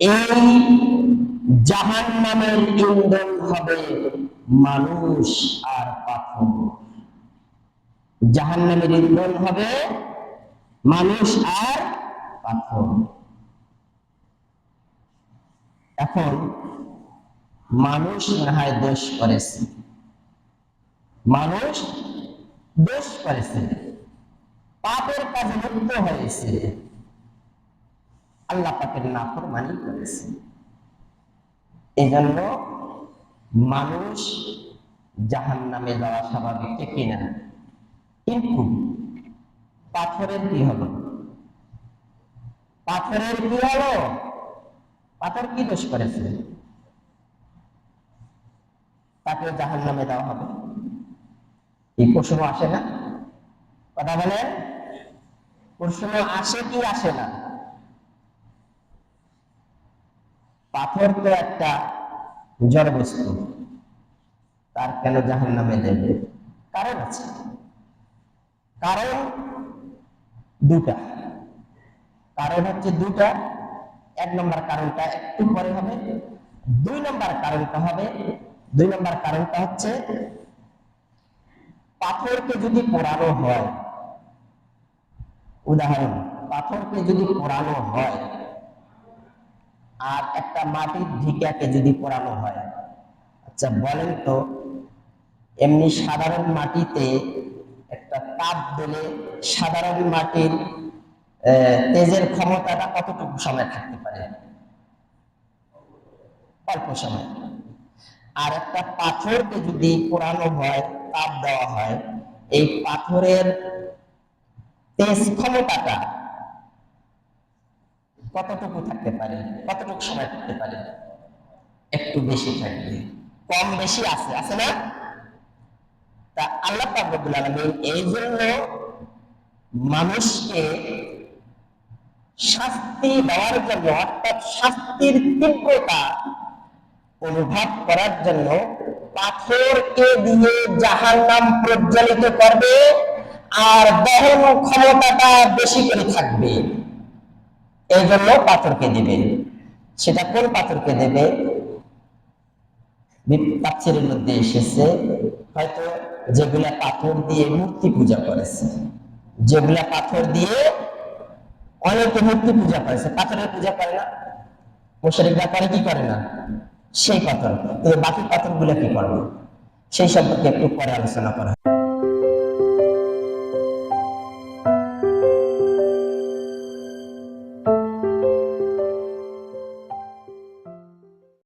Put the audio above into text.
এই জাহান নামের ইন্ধন হবে মানুষ আর পাথর। জাহান নামের ইন্ধন হবে মানুষ আর পাথর। এখন মানুষ নাহায় দোষ করেছে। মানুষ দোষ করেছে। পাপের কাজে লিপ্ত হয়েছে। আল্লাহ পাকের নাফরমানি করেছে। এই জন্য মানুষ জাহান নামে যাওয়া স্বাভাবিক কিনা কিন্তু পাথরের কি হলো? পাথরের কি হলো? পাথর কি দোষ করেছে? তাকে জাহান নামে দেওয়া হবে। এই প্রশ্ন আসে না? কথা বলেন? প্রশ্ন আসে কি আসে না? পাথর তো একটা জড় বস্তু। তার কেন জাহান নামে দেবে? কারণ আছে। কারণ দুটা। কারণ হচ্ছে দুটা। এক নম্বর কারণটা একটু পরে হবে। দুই নম্বর কারণটা হবে। দুই নম্বর কারণটা হচ্ছে পাথরকে যদি পোড়ানো হয় উদাহরণ, পাথরকে যদি পোড়ানো হয়, আর একটা মাটির ঢিকাকে যদি পোড়ানো হয় আচ্ছা বলেন তো, এমনি সাধারণ মাটিতে একটা তাপ দিলে সাধারণ মাটির তেজের ক্ষমতাটা কতটুকু সময় থাকতে পারে? অল্প সময়। আর একটা পাথরকে যদি পোড়ানো হয়, তাপ দেওয়া হয়, এই পাথরের ক্ষমতাটা কতটুকু থাকতে পারে, কতটুকু সময় থাকতে পারে? একটু বেশি থাকবে, কম বেশি আছে আছে না? তা আল্লাহ রব্বুল এই জন্য মানুষকে শাস্তি দেওয়ার জন্য অর্থাৎ শাস্তির তীব্রতা অনুভব করার জন্য পাথরকে দিয়ে জাহান নাম প্রজ্বলিত করবে। আর বহন ক্ষমতাটা বেশি করে থাকবে। এই জন্য পাথরকে দিবে। সেটা কোন পাথরকে দেবে? তাফসীরের মধ্যে এসেছে, হয়তো যেগুলা পাথর দিয়ে মূর্তি পূজা করেছে। যেগুলা পাথর দিয়ে অনেকে মূর্তি পূজা করেছে। পাথরের পূজা করে না। মুশরিকরা করে, কি করে না? সেই পাথর। কিন্তু বাকি পাথরগুলো কি করবে? সেই সম্পর্কে একটু পরে আলোচনা করা।